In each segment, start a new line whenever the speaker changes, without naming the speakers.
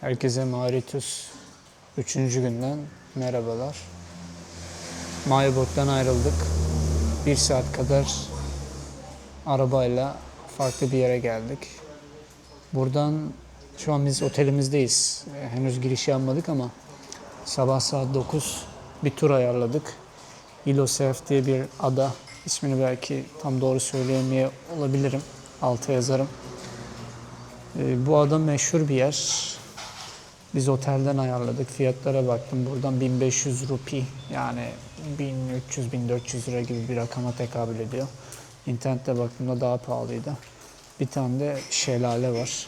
Herkese Mauritius 3. günden merhabalar. Mayabort'tan ayrıldık. Bir saat kadar arabayla farklı bir yere geldik. Buradan şu an biz otelimizdeyiz. E, Henüz giriş yapmadık ama sabah saat 9 bir tur ayarladık. Ilosef diye bir ada. İsmini belki tam doğru söyleyemeye olabilirim. Alta yazarım. E, Bu ada meşhur bir yer. Biz otelden ayarladık. Fiyatlara baktım. Buradan 1500 rupi yani 1300-1400 lira gibi bir rakama tekabül ediyor. İnternette baktığımda daha pahalıydı. Bir tane de şelale var.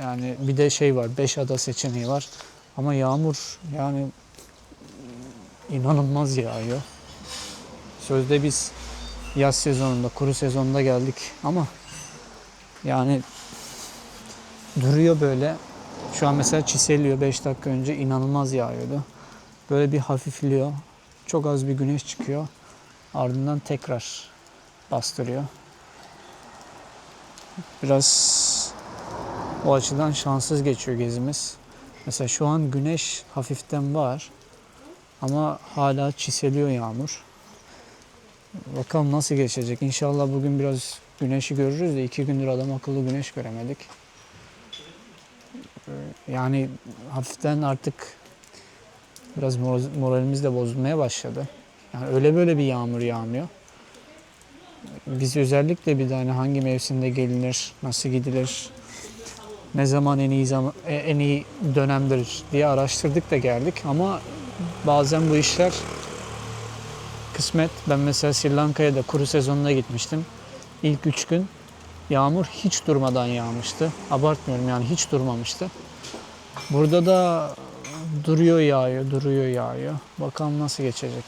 Yani bir de şey var. 5 ada seçeneği var. Ama yağmur yani inanılmaz yağıyor. Sözde biz yaz sezonunda, kuru sezonunda geldik ama yani duruyor böyle. Şu an mesela çiseliyor 5 dakika önce inanılmaz yağıyordu. Böyle bir hafifliyor. Çok az bir güneş çıkıyor. Ardından tekrar bastırıyor. Biraz o açıdan şanssız geçiyor gezimiz. Mesela şu an güneş hafiften var. Ama hala çiseliyor yağmur. Bakalım nasıl geçecek. İnşallah bugün biraz güneşi görürüz de iki gündür adam akıllı güneş göremedik. Yani hafiften artık biraz mor- moralimiz de bozulmaya başladı. Yani öyle böyle bir yağmur yağmıyor. Biz özellikle bir de hani hangi mevsimde gelinir, nasıl gidilir, ne zaman en iyi zaman e, en iyi dönemdir diye araştırdık da geldik ama bazen bu işler kısmet. Ben mesela Sri Lanka'ya da kuru sezonuna gitmiştim. İlk üç gün yağmur hiç durmadan yağmıştı. Abartmıyorum yani hiç durmamıştı. Burada da duruyor yağıyor, duruyor yağıyor. Bakalım nasıl geçecek.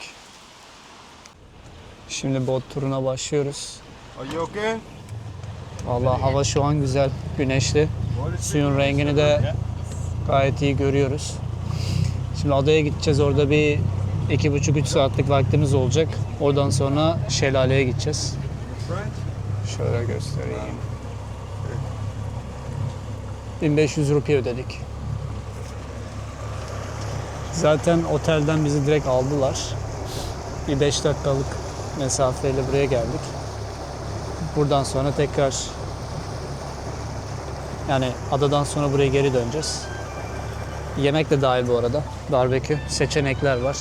Şimdi bot turuna başlıyoruz.
Are you okay?
Vallahi hava şu an güzel, güneşli. Suyun rengini de gayet iyi görüyoruz. Şimdi adaya gideceğiz. Orada bir iki buçuk üç saatlik vaktimiz olacak. Oradan sonra şelaleye gideceğiz. Şöyle göstereyim. 1500 rupi ödedik. Zaten otelden bizi direkt aldılar. Bir 5 dakikalık mesafeyle buraya geldik. Buradan sonra tekrar yani adadan sonra buraya geri döneceğiz. Yemek de dahil bu arada. Barbekü seçenekler var.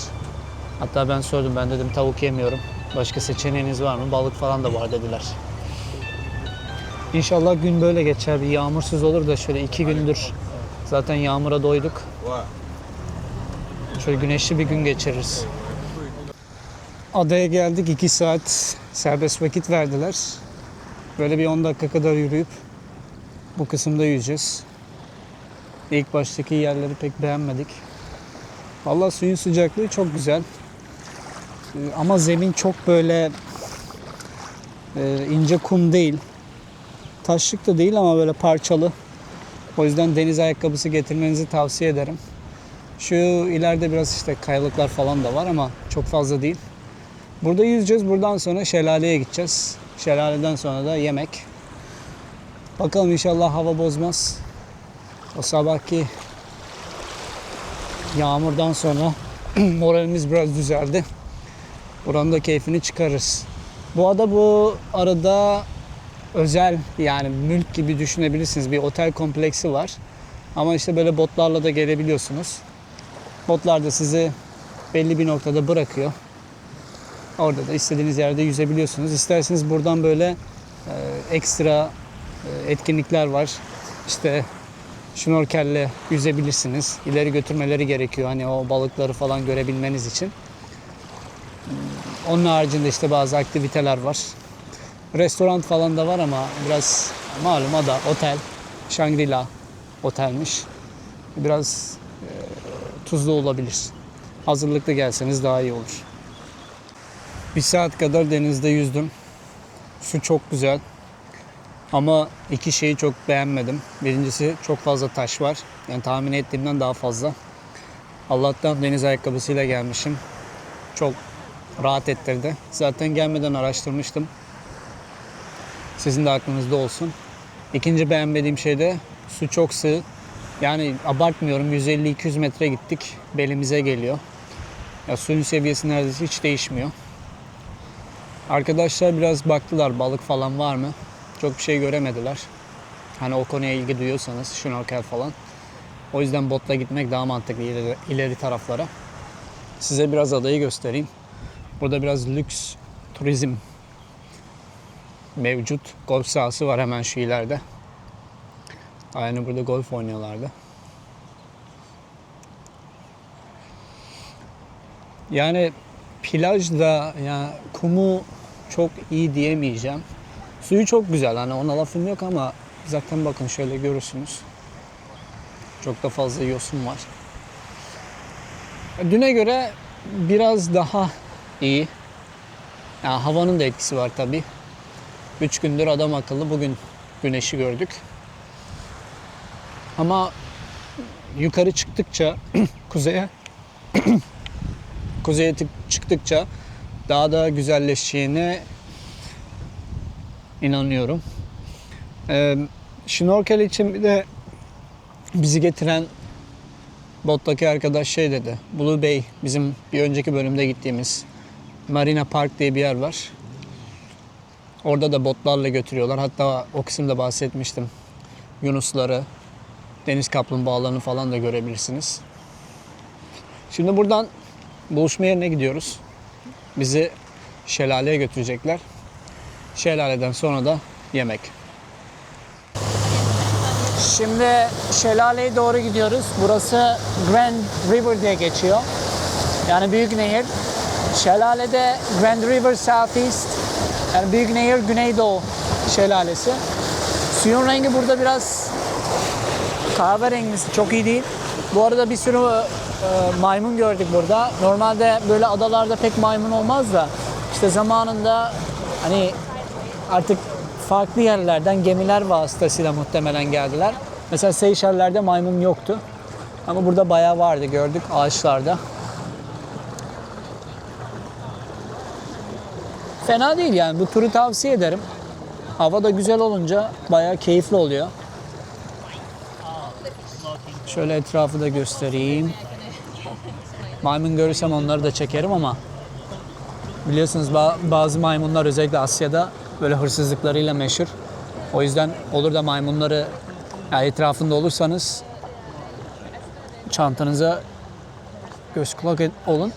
Hatta ben sordum ben dedim tavuk yemiyorum. Başka seçeneğiniz var mı? Balık falan da var dediler. İnşallah gün böyle geçer. Bir yağmursuz olur da şöyle iki gündür zaten yağmura doyduk. Şöyle güneşli bir gün geçiririz. Adaya geldik. 2 saat serbest vakit verdiler. Böyle bir 10 dakika kadar yürüyüp bu kısımda yüzeceğiz. İlk baştaki yerleri pek beğenmedik. Vallahi suyun sıcaklığı çok güzel. Ee, Ama zemin çok böyle e, ince kum değil. Taşlık da değil ama böyle parçalı. O yüzden deniz ayakkabısı getirmenizi tavsiye ederim. Şu ileride biraz işte kayalıklar falan da var ama çok fazla değil. Burada yüzeceğiz. Buradan sonra şelaleye gideceğiz. Şelaleden sonra da yemek. Bakalım inşallah hava bozmaz. O sabahki yağmurdan sonra moralimiz biraz düzeldi. Buranın da keyfini çıkarırız. Bu ada bu arada özel yani mülk gibi düşünebilirsiniz. Bir otel kompleksi var. Ama işte böyle botlarla da gelebiliyorsunuz. Botlar da sizi belli bir noktada bırakıyor. Orada da istediğiniz yerde yüzebiliyorsunuz. İsterseniz buradan böyle e, ekstra e, etkinlikler var. İşte şnorkelle yüzebilirsiniz. İleri götürmeleri gerekiyor hani o balıkları falan görebilmeniz için. Onun haricinde işte bazı aktiviteler var. Restoran falan da var ama biraz malum ada, otel, Shangri-La otelmiş. Biraz tuzlu olabilir. Hazırlıklı gelseniz daha iyi olur. Bir saat kadar denizde yüzdüm. Su çok güzel. Ama iki şeyi çok beğenmedim. Birincisi çok fazla taş var. Yani tahmin ettiğimden daha fazla. Allah'tan deniz ayakkabısıyla gelmişim. Çok rahat ettirdi. Zaten gelmeden araştırmıştım. Sizin de aklınızda olsun. İkinci beğenmediğim şey de su çok sığ. Yani abartmıyorum 150-200 metre gittik belimize geliyor. Ya suyun seviyesi neredeyse hiç değişmiyor. Arkadaşlar biraz baktılar balık falan var mı? Çok bir şey göremediler. Hani o konuya ilgi duyuyorsanız şnorkel falan. O yüzden botla gitmek daha mantıklı ileri, ileri taraflara. Size biraz adayı göstereyim. Burada biraz lüks turizm mevcut. Golf sahası var hemen şu ileride. Aynı burada golf oynuyorlardı. Yani plajda ya kumu çok iyi diyemeyeceğim. Suyu çok güzel hani ona lafım yok ama zaten bakın şöyle görürsünüz. Çok da fazla yosun var. Düne göre biraz daha iyi. Yani havanın da etkisi var tabi. 3 gündür adam akıllı bugün güneşi gördük. Ama yukarı çıktıkça kuzeye kuzeye tık- çıktıkça daha da güzelleşeceğine inanıyorum. Ee, şnorkel için bir de bizi getiren bottaki arkadaş şey dedi. Blue Bay bizim bir önceki bölümde gittiğimiz Marina Park diye bir yer var. Orada da botlarla götürüyorlar. Hatta o kısımda bahsetmiştim. Yunusları, deniz kaplumbağalarını falan da görebilirsiniz. Şimdi buradan buluşma yerine gidiyoruz. Bizi şelaleye götürecekler. Şelaleden sonra da yemek. Şimdi şelaleye doğru gidiyoruz. Burası Grand River diye geçiyor. Yani Büyük Nehir. Şelalede Grand River Southeast. Yani Büyük Nehir Güneydoğu şelalesi. Suyun rengi burada biraz kahverengisi çok iyi değil. Bu arada bir sürü e, maymun gördük burada. Normalde böyle adalarda pek maymun olmaz da işte zamanında hani artık farklı yerlerden gemiler vasıtasıyla muhtemelen geldiler. Mesela Seyşeller'de maymun yoktu. Ama burada bayağı vardı gördük ağaçlarda. Fena değil yani bu turu tavsiye ederim. Hava da güzel olunca bayağı keyifli oluyor. Şöyle etrafı da göstereyim. Maymun görürsem onları da çekerim ama biliyorsunuz ba- bazı maymunlar özellikle Asya'da böyle hırsızlıklarıyla meşhur. O yüzden olur da maymunları yani etrafında olursanız çantanıza göz kulak olun.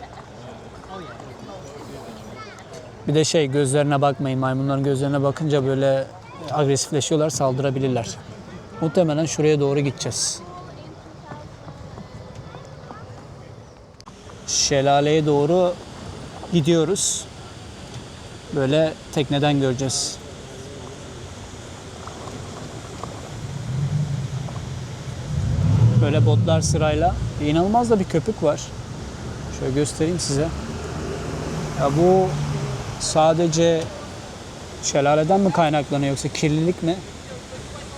Bir de şey gözlerine bakmayın. Maymunların gözlerine bakınca böyle agresifleşiyorlar, saldırabilirler. Muhtemelen şuraya doğru gideceğiz. Şelaleye doğru gidiyoruz. Böyle tekneden göreceğiz. Böyle botlar sırayla. İnanılmaz da bir köpük var. Şöyle göstereyim size. Ya bu sadece şelaleden mi kaynaklanıyor yoksa kirlilik mi?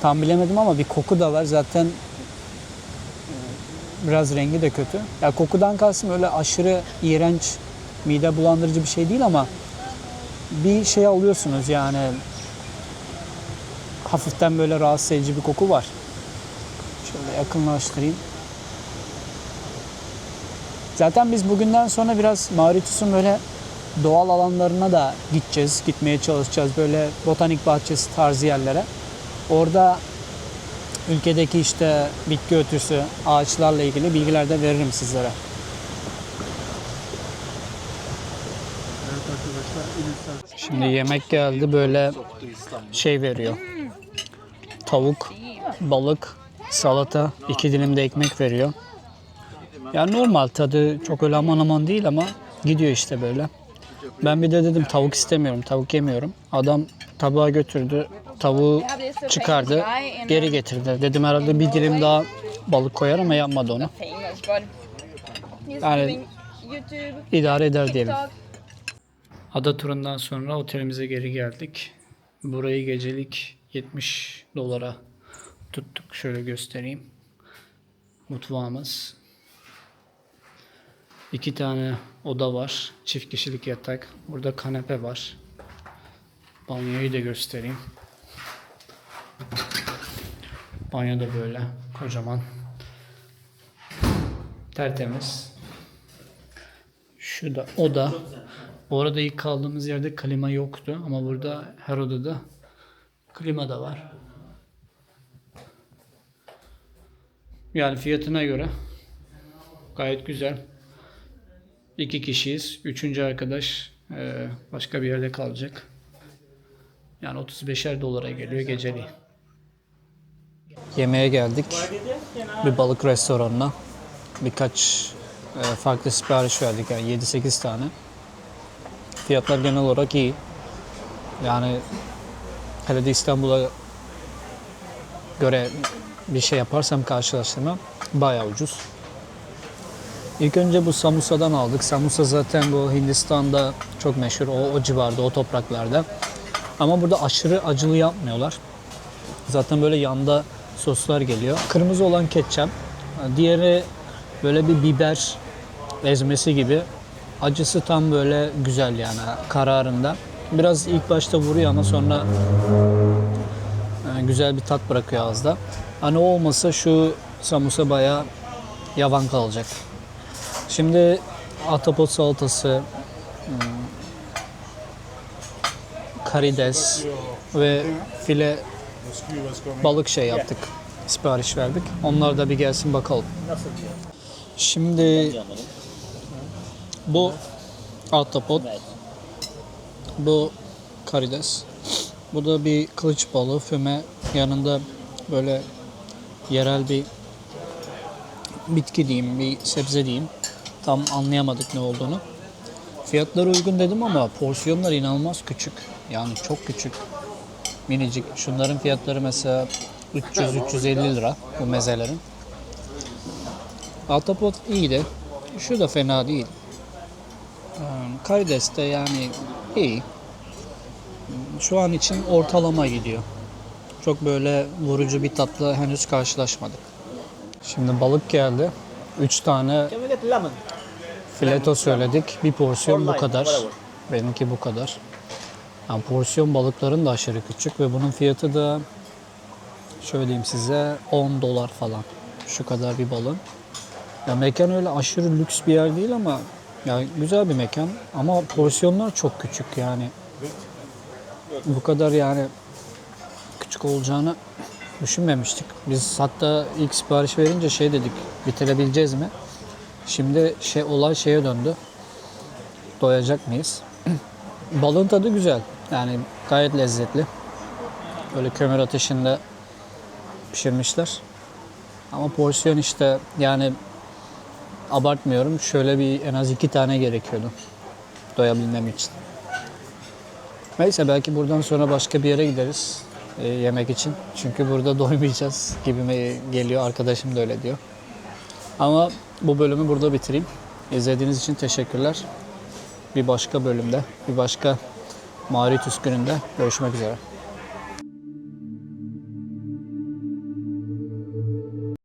Tam bilemedim ama bir koku da var. Zaten biraz rengi de kötü. Ya kokudan kastım öyle aşırı iğrenç, mide bulandırıcı bir şey değil ama bir şey alıyorsunuz yani hafiften böyle rahatsız edici bir koku var. Şöyle yakınlaştırayım. Zaten biz bugünden sonra biraz Mauritius'un böyle doğal alanlarına da gideceğiz, gitmeye çalışacağız. Böyle botanik bahçesi tarzı yerlere. Orada ülkedeki işte bitki örtüsü, ağaçlarla ilgili bilgiler de veririm sizlere. Şimdi yemek geldi böyle şey veriyor. Tavuk, balık, salata, iki dilim de ekmek veriyor. Yani normal tadı çok öyle aman aman değil ama gidiyor işte böyle. Ben bir de dedim tavuk istemiyorum, tavuk yemiyorum. Adam tabağa götürdü, tavuğu çıkardı, geri getirdi. Dedim herhalde bir dilim daha balık koyar ama yapmadı onu. Yani- İdare eder diyelim. Ada turundan sonra otelimize geri geldik. Burayı gecelik 70 dolara tuttuk. Şöyle göstereyim. Mutfağımız. İki tane oda var. Çift kişilik yatak. Burada kanepe var. Banyoyu da göstereyim. Banyo da böyle kocaman. Tertemiz. Şu da oda. Bu arada ilk kaldığımız yerde klima yoktu ama burada her odada klima da var. Yani fiyatına göre gayet güzel. İki kişiyiz. Üçüncü arkadaş eee, başka bir yerde kalacak. Yani 35'er dolara geliyor geceliği. Yemeğe geldik. Bir balık restoranına. Birkaç e, farklı sipariş verdik yani 7-8 tane. Fiyatlar genel olarak iyi. Yani hele de İstanbul'a göre bir şey yaparsam karşılaştırma bayağı ucuz. İlk önce bu samusa'dan aldık. Samusa zaten bu Hindistan'da çok meşhur. O, o civarda, o topraklarda. Ama burada aşırı acılı yapmıyorlar. Zaten böyle yanda soslar geliyor. Kırmızı olan ketçap. Diğeri böyle bir biber ezmesi gibi. Acısı tam böyle güzel yani kararında. Biraz ilk başta vuruyor ama sonra e, güzel bir tat bırakıyor ağızda. Hani olmasa şu samusa bayağı yavan kalacak. Şimdi atapot salatası, hmm, karides ve file balık şey yaptık. Sipariş verdik. Onlar da bir gelsin bakalım. Şimdi bu ahtapot, bu karides, bu da bir kılıç balığı, füme. Yanında böyle yerel bir bitki diyeyim, bir sebze diyeyim. Tam anlayamadık ne olduğunu. Fiyatları uygun dedim ama porsiyonlar inanılmaz küçük. Yani çok küçük. Minicik. Şunların fiyatları mesela 300-350 lira bu mezelerin. Ahtapot iyi de şu da fena değil. Ee, Karides de yani iyi. Şu an için ortalama gidiyor. Çok böyle vurucu bir tatla henüz karşılaşmadık. Şimdi balık geldi. 3 tane fileto söyledik. Bir porsiyon bu kadar. Benimki bu kadar. Yani porsiyon balıkların da aşırı küçük ve bunun fiyatı da şöyle diyeyim size 10 dolar falan. Şu kadar bir balın. Ya mekan öyle aşırı lüks bir yer değil ama ya güzel bir mekan ama porsiyonlar çok küçük yani. Bu kadar yani küçük olacağını düşünmemiştik. Biz hatta ilk sipariş verince şey dedik bitirebileceğiz mi? Şimdi şey olay şeye döndü. Doyacak mıyız? Balığın tadı güzel. Yani gayet lezzetli. Böyle kömür ateşinde pişirmişler. Ama porsiyon işte yani abartmıyorum. Şöyle bir en az iki tane gerekiyordu. Doyabilmem için. Neyse belki buradan sonra başka bir yere gideriz e, yemek için. Çünkü burada doymayacağız gibime geliyor. Arkadaşım da öyle diyor. Ama bu bölümü burada bitireyim. İzlediğiniz için teşekkürler. Bir başka bölümde, bir başka Mauritius gününde görüşmek üzere.